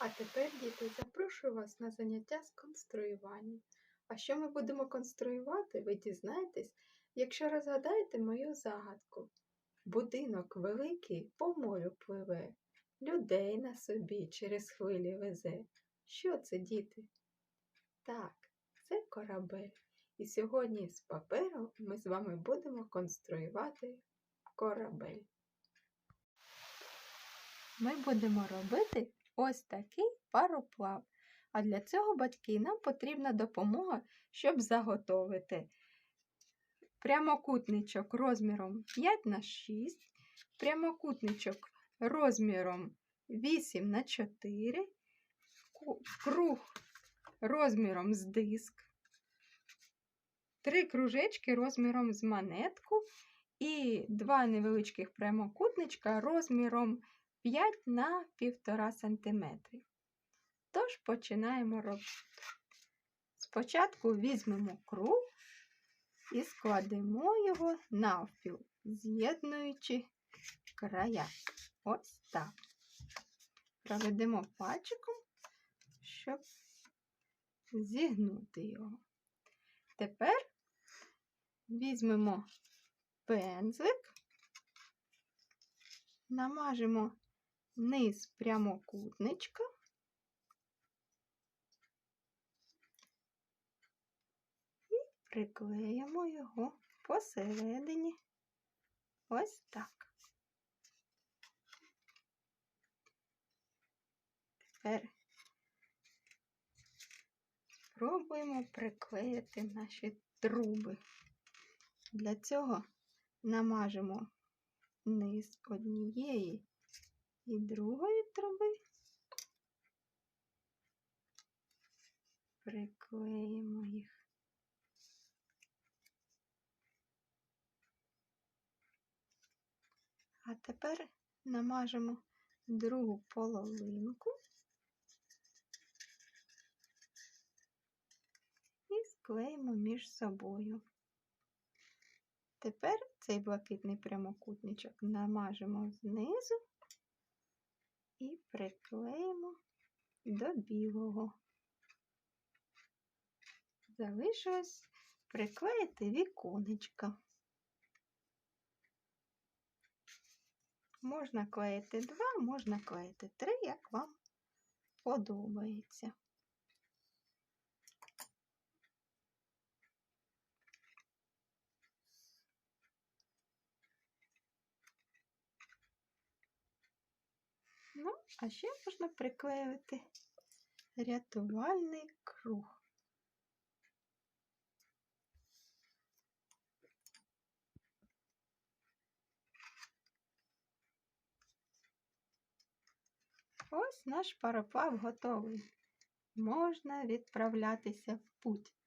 А тепер, діти, запрошую вас на заняття з конструювання. А що ми будемо конструювати, ви дізнаєтесь, якщо розгадаєте мою загадку. Будинок великий по морю пливе, людей на собі через хвилі везе. Що це, діти? Так, це корабель. І сьогодні з паперу ми з вами будемо конструювати корабель. Ми будемо робити ось такий пароплав. А для цього батьки нам потрібна допомога, щоб заготовити прямокутничок розміром 5 на 6, прямокутничок розміром 8 на 4, круг розміром з диск, три кружечки розміром з монетку і два невеличких прямокутничка розміром 5 на 1,5 см. Тож починаємо роботу. Спочатку візьмемо круг і складемо його навпіл, з'єднуючи края. Ось так. Проведемо пальчиком, щоб зігнути його. Тепер візьмемо пензлик, намажемо низ прямокутничка. І приклеїмо його посередині ось так. Тепер спробуємо приклеїти наші труби. Для цього намажемо низ однієї і другої труби, приклеїмо їх. А тепер намажемо другу половинку і склеїмо між собою. Тепер цей блакитний прямокутничок намажемо знизу і приклеїмо до білого. Залишилось приклеїти віконечка. Можна клеїти два, можна клеїти три, як вам подобається. Ну, а ще можна приклеювати рятувальний круг. Ось наш пароплав готовий. Можна відправлятися в путь.